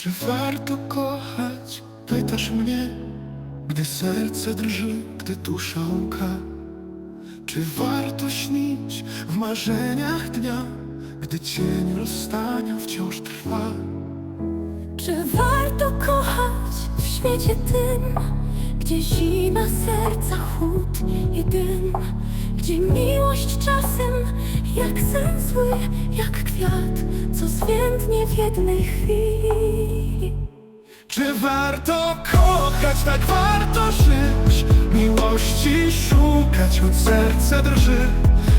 Czy warto kochać? Pytasz mnie, gdy serce drży, gdy dusza łka. Czy warto śnić w marzeniach dnia, gdy cień rozstania wciąż trwa? Czy warto kochać w świecie tym, gdzie zima serca chłód i dym, gdzie miłość czasem jak sen zły, jak kwiat, co zwiędnie w jednej chwili? Czy warto kochać, tak warto żyć? Miłości szukać, choć serce drży.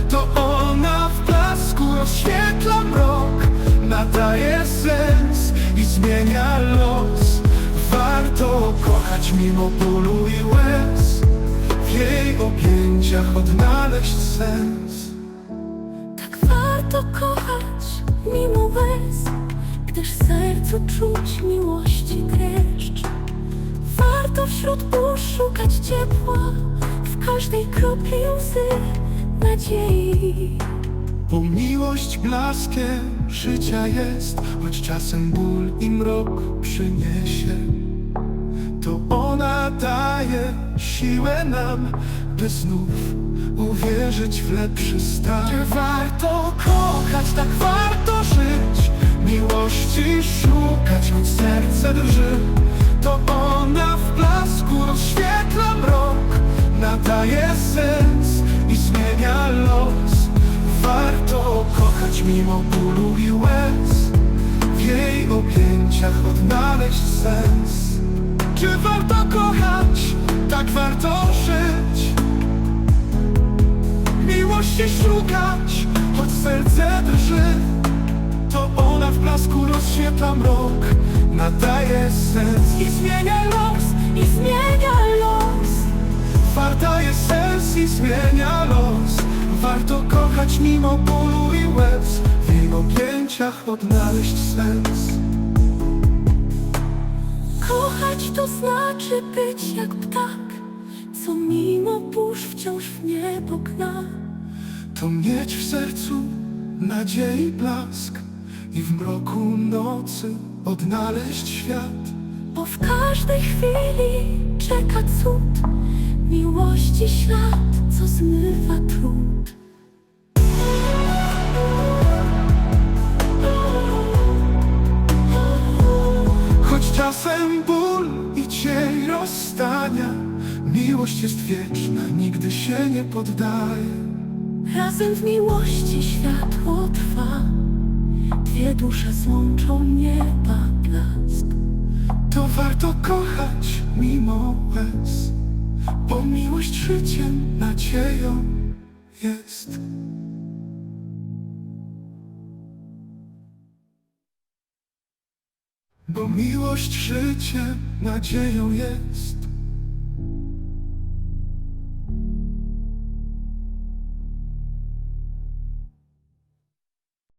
To ona w blasku rozświetla mrok Nadaje sens i zmienia los. Warto kochać mimo bólu i łez. W jej objęciach odnaleźć sens. Tak warto kochać mimo łez, gdyż w sercu czuć miłości dreszcz. Warto wśród burz szukać ciepła, w każdej kropli łzy nadziei. Bo miłość blaskiem życia jest, choć czasem ból i mrok przyniesie. To ona daje siłę nam, by znów uwierzyć w lepszy stan. Czy warto kochać, tak warto żyć, miłości szukać, choć serce drży. To ona w blasku rozświetla mrok, nadaje sens i zmienia los. Warto kochać mimo bólu i łez W jej objęciach odnaleźć sens Czy warto kochać? Tak warto żyć Miłości szukać, choć serce drży rozświetla mrok Nadaje sens I zmienia los, i zmienia los. Warta jest sens i zmienia los Warto kochać mimo bólu i łez W jej objęciach odnaleźć sens Kochać to znaczy być jak ptak, co mimo burz wciąż w niebo gna. To mieć w sercu nadziei blask I w mroku nocy odnaleźć świat. Bo w każdej chwili czeka cud. Miłości ślad, co zmywa trud. Choć czasem ból i cień rozstania Miłość jest wieczna, nigdy się nie poddaje. Razem w miłości światło Dwie dusze złączą nieba blask. To warto kochać mimo łez Bo miłość życiem, nadzieją jest. Bo miłość życiem, nadzieją jest